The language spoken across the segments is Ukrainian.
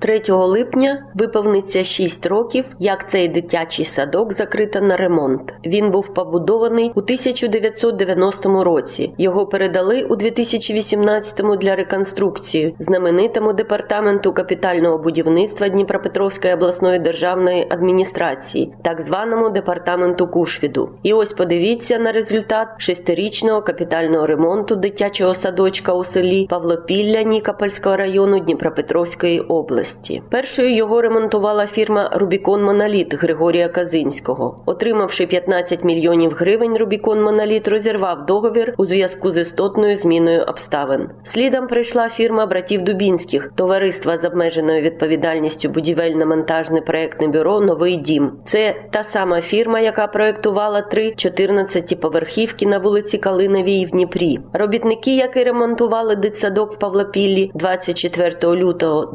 3 липня виповниться 6 років, як цей дитячий садок закрито на ремонт. Він був побудований у 1990 році. Його передали у 2018 для реконструкції знаменитому департаменту капітального будівництва Дніпропетровської обласної державної адміністрації, так званому департаменту Кушвіду. І ось подивіться на результат шестирічного капітального ремонту дитячого садочка у селі Павлопілля Нікопольського району Дніпропетровської області. Першою його ремонтувала фірма Рубікон Моноліт Григорія Казинського. Отримавши 15 мільйонів гривень, Рубікон Моноліт розірвав договір у зв'язку з істотною зміною обставин. Слідом прийшла фірма братів Дубінських, товариства з обмеженою відповідальністю будівельно-монтажне проектне бюро Новий дім. Це та сама фірма, яка проектувала три 14-поверхівки на вулиці Калиновій в Дніпрі. Робітники, які ремонтували дитсадок в Павлопіллі 24 лютого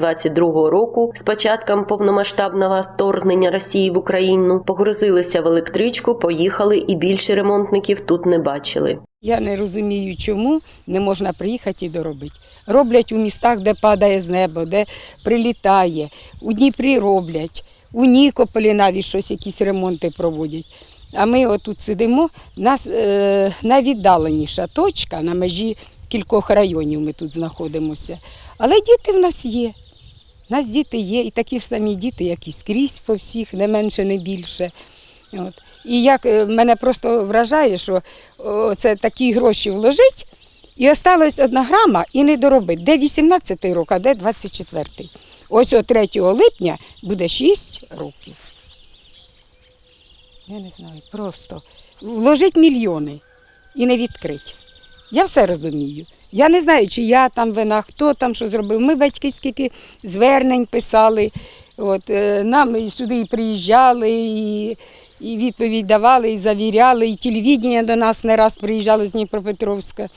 2022 року, з початком повномасштабного вторгнення Росії в Україну, погрузилися в електричку, поїхали і більше ремонтників тут не бачили. Я не розумію, чому не можна приїхати і доробити. Роблять у містах, де падає з неба, де прилітає. У Дніпрі роблять, у Нікополі навіть щось, якісь ремонти проводять. А ми отут сидимо, нас е, найвіддаленіша точка на межі кількох районів ми тут знаходимося. Але діти в нас є. У нас діти є, і такі ж самі діти, як і скрізь по всіх, не менше, не більше. От. І як е, мене просто вражає, що це такі гроші вложить, і осталось одна грама і не доробить. Де 18 й рок, а де 24-й. Ось о 3 липня буде 6 років. Я не знаю, просто вложить мільйони і не відкрить. Я все розумію. Я не знаю, чи я там вина, хто там що зробив. Ми батьки скільки звернень писали. От, е, нам і сюди і приїжджали, і, і відповідь давали, і завіряли, і телевідення до нас не раз приїжджало з Дніпропетровська.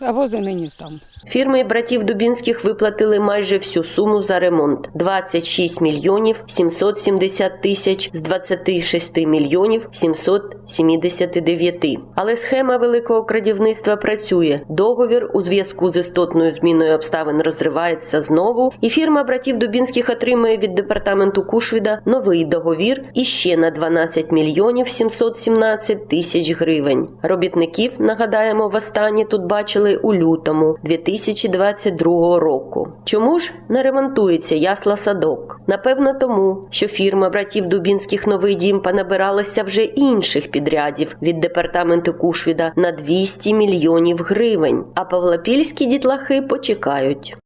А вози нині там. Фірми братів Дубінських виплатили майже всю суму за ремонт 26 мільйонів 770 тисяч з 26 мільйонів 779. Але схема великого крадівництва працює. Договір у зв'язку з істотною зміною обставин розривається знову, і фірма братів Дубінських отримує від департаменту Кушвіда новий договір іще на 12 мільйонів 717 тисяч гривень. Робітників нагадаємо, востаннє тут бачили у лютому 2022 року. Чому ж не ремонтується ясла садок? Напевно, тому, що фірма братів Дубінських новий дім понабиралася вже інших підрядів від департаменту Кушвіда на 200 мільйонів гривень. А павлопільські дітлахи почекають.